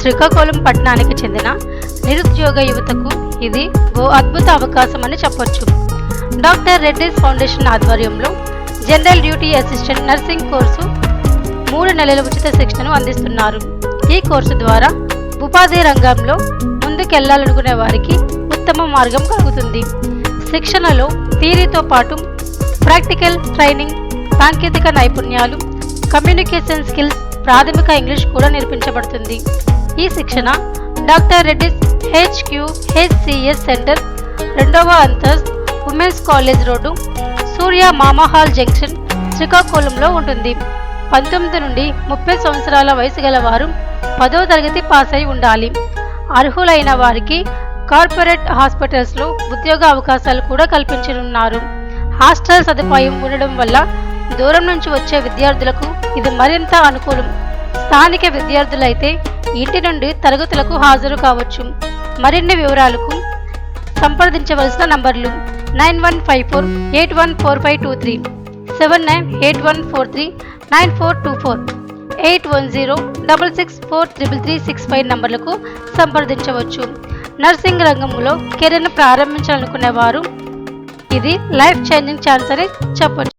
శ్రీకాకుళం పట్టణానికి చెందిన నిరుద్యోగ యువతకు ఇది ఓ అద్భుత అవకాశం అని చెప్పొచ్చు. డాక్టర్ రెడ్డిస్ ఫౌండేషన్ ఆధ్వర్యంలో general duty assistant nursing course మూడు నెలల ఉచిత శిక్షణను అందిస్తున్నారు. ఈ కోర్సు ద్వారా ఉపాధి రంగంలో ముందుకెళ్ళాలనుకునే వారికి ఉత్తమ మార్గం కలుగుతుంది. శిక్షణలో థీరీతో పాటు ప్రాక్టికల్ ట్రైనింగ్ సాంకేతిక నైపుణ్యాలు కమ్యూనికేషన్ స్కిల్స్ ప్రాథమిక ఇంగ్లీష్ కూడా నేర్పించబడుతుంది. ఈ శిక్షణ doctor Reddy's HQ HCS centre రెండవ అంతస్ women's college road Surya Mamahal junction శ్రీకాకుళంలో ఉంటుంది. పంతొమ్మిది నుండి ముప్పై సంవత్సరాల వయసు గల వారు పదో తరగతి పాస్ అయి ఉండాలి. అర్హులైన వారికి కార్పొరేట్ హాస్పిటల్స్లో ఉద్యోగ అవకాశాలు కూడా కల్పించనున్నారు. హాస్టల్ సదుపాయం ఉండడం వల్ల దూరం నుంచి వచ్చే విద్యార్థులకు ఇది మరింత అనుకూలం. స్థానిక విద్యార్థులైతే ఇంటి నుండి తరగతులకు హాజరు కావచ్చు. మరిన్ని వివరాలకు సంప్రదించవలసిన నంబర్లు nine one five four eight one four five two three seven nine eight one four three nine four two four eight one zero double six four triple three six five నంబర్లకు సంప్రదించవచ్చు. నర్సింగ్ రంగంలో కెరీర్ను ప్రారంభించాలనుకునే వారు ఇది life changing chance అని చెప్పచ్చు.